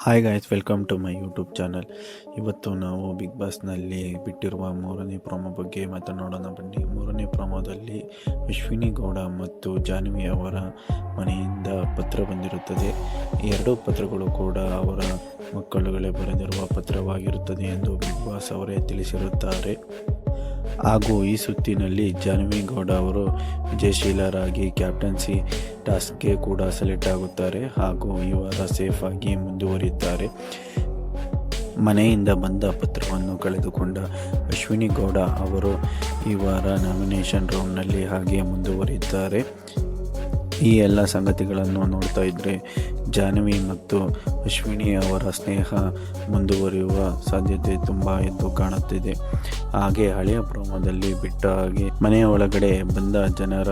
Hi guys welcome to my YouTube channel ಇವತ್ತು ನಾವು big ಬಾಸ್ನಲ್ಲಿ ಬಿಟ್ಟಿರುವ ಮೂರನೇ ಪ್ರೊಮೋ ಬಗ್ಗೆ ಮಾತನಾಡೋಣ. ಬನ್ನಿ, ಮೂರನೇ ಪ್ರೊಮೋದಲ್ಲಿ ಅಶ್ವಿನಿ ಗೌಡ ಮತ್ತು ಜಾನ್ವಿ ಅವರ ಮನೆಯಿಂದ ಪತ್ರ ಬಂದಿರುತ್ತದೆ. ಎರಡೂ ಪತ್ರಗಳು ಕೂಡ ಅವರ ಮಕ್ಕಳುಗಳೇ ಬರೆದಿರುವ ಪತ್ರವಾಗಿರುತ್ತದೆ ಎಂದು ಬಿಗ್ ಬಾಸ್ ಅವರೇ ತಿಳಿಸಿರುತ್ತಾರೆ. ಹಾಗೂ ಈ ಸುತ್ತಿನಲ್ಲಿ ಜಾನ್ವಿಗೌಡ ಅವರು ವಿಜಯಶೀಲರಾಗಿ ಕ್ಯಾಪ್ಟನ್ಸಿ ಟಾಸ್ಕ್ಗೆ ಕೂಡ ಸೆಲೆಕ್ಟ್ ಆಗುತ್ತಾರೆ ಹಾಗೂ ಈ ವಾರ ಸೇಫಾಗಿ ಮುಂದುವರಿಯುತ್ತಾರೆ. ಮನೆಯಿಂದ ಬಂದ ಪತ್ರವನ್ನು ಕಳೆದುಕೊಂಡ ಅಶ್ವಿನಿ ಗೌಡ ಅವರು ಈ ವಾರ ನಾಮಿನೇಷನ್ ರೌಂಡ್ನಲ್ಲಿ ಹಾಗೆ ಮುಂದುವರಿಯುತ್ತಾರೆ. ಈ ಎಲ್ಲ ಸಂಗತಿಗಳನ್ನು ನೋಡ್ತಾ ಇದ್ದರೆ ಜಾಹ್ನವಿ ಮತ್ತು ಅಶ್ವಿನಿ ಅವರ ಸ್ನೇಹ ಮುಂದುವರಿಯುವ ಸಾಧ್ಯತೆ ತುಂಬ ಎದ್ದು ಕಾಣುತ್ತಿದೆ. ಹಾಗೆ ಹಳೆಯ ಪ್ರೋಮದಲ್ಲಿ ಬಿಟ್ಟ ಹಾಗೆ ಮನೆಯ ಒಳಗಡೆ ಬಂದ ಜನರ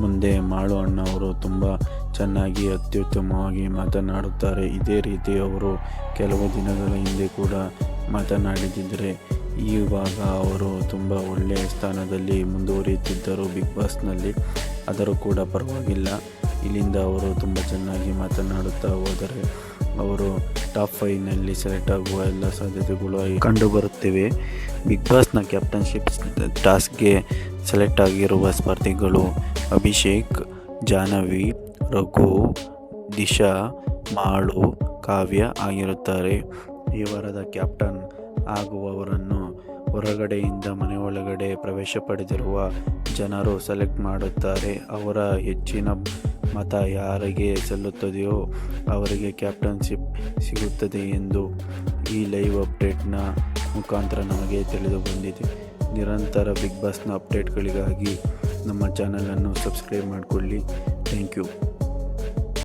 ಮುಂದೆ ಮಾಳು ಅಣ್ಣವರು ತುಂಬ ಚೆನ್ನಾಗಿ ಅತ್ಯುತ್ತಮವಾಗಿ ಮಾತನಾಡುತ್ತಾರೆ. ಇದೇ ರೀತಿ ಅವರು ಕೆಲವು ದಿನಗಳ ಹಿಂದೆ ಕೂಡ ಮಾತನಾಡಿದ್ದರೆ ಈವಾಗ ಅವರು ತುಂಬ ಒಳ್ಳೆಯ ಸ್ಥಾನದಲ್ಲಿ ಮುಂದುವರಿಯುತ್ತಿದ್ದರು ಬಿಗ್ ಬಾಸ್ನಲ್ಲಿ. ಆದರೂ ಕೂಡ ಪರವಾಗಿಲ್ಲ. ಇಲ್ಲಿಂದ ಅವರು ತುಂಬ ಚೆನ್ನಾಗಿ ಮಾತನಾಡುತ್ತಾ ಹೋದರೆ ಅವರು ಟಾಪ್ ಫೈವ್ನಲ್ಲಿ ಸೆಲೆಕ್ಟ್ ಆಗುವ ಎಲ್ಲ ಸಾಧ್ಯತೆಗಳು ಕಂಡುಬರುತ್ತಿವೆ ಬಿಗ್ ಬಾಸ್ನ ಕ್ಯಾಪ್ಟನ್ಶಿಪ್ ಟಾಸ್ಕ್ಗೆ ಸೆಲೆಕ್ಟ್ ಆಗಿರುವ ಸ್ಪರ್ಧಿಗಳು ಅಭಿಷೇಕ್, ಜಾಹ್ನವಿ, ರಘು, ದಿಶಾ, ಮಾಳು, ಕಾವ್ಯ ಆಗಿರುತ್ತಾರೆ. ಈ ವಾರದ ಕ್ಯಾಪ್ಟನ್ ಆಗುವವರನ್ನು ಹೊರಗಡೆಯಿಂದ ಮನೆ ಒಳಗಡೆ ಪ್ರವೇಶ ಪಡೆದಿರುವ ಜನರು ಸೆಲೆಕ್ಟ್ ಮಾಡುತ್ತಾರೆ. ಅವರ ಹೆಚ್ಚಿನ ಮತ ಯಾರಿಗೆ ಸಲ್ಲುತ್ತದೆಯೋ ಅವರಿಗೆ ಕ್ಯಾಪ್ಟನ್ಶಿಪ್ ಸಿಗುತ್ತದೆ ಎಂದು ಈ ಲೈವ್ ಅಪ್ಡೇಟ್ನ ಮುಖಾಂತರ ನಮಗೆ ತಿಳಿದು ಬಂದಿದೆ. ನಿರಂತರ ಬಿಗ್ ಬಾಸ್ನ ಅಪ್ಡೇಟ್ಗಳಿಗಾಗಿ ನಮ್ಮ ಚಾನಲನ್ನು ಸಬ್ಸ್ಕ್ರೈಬ್ ಮಾಡಿಕೊಳ್ಳಿ. Thank you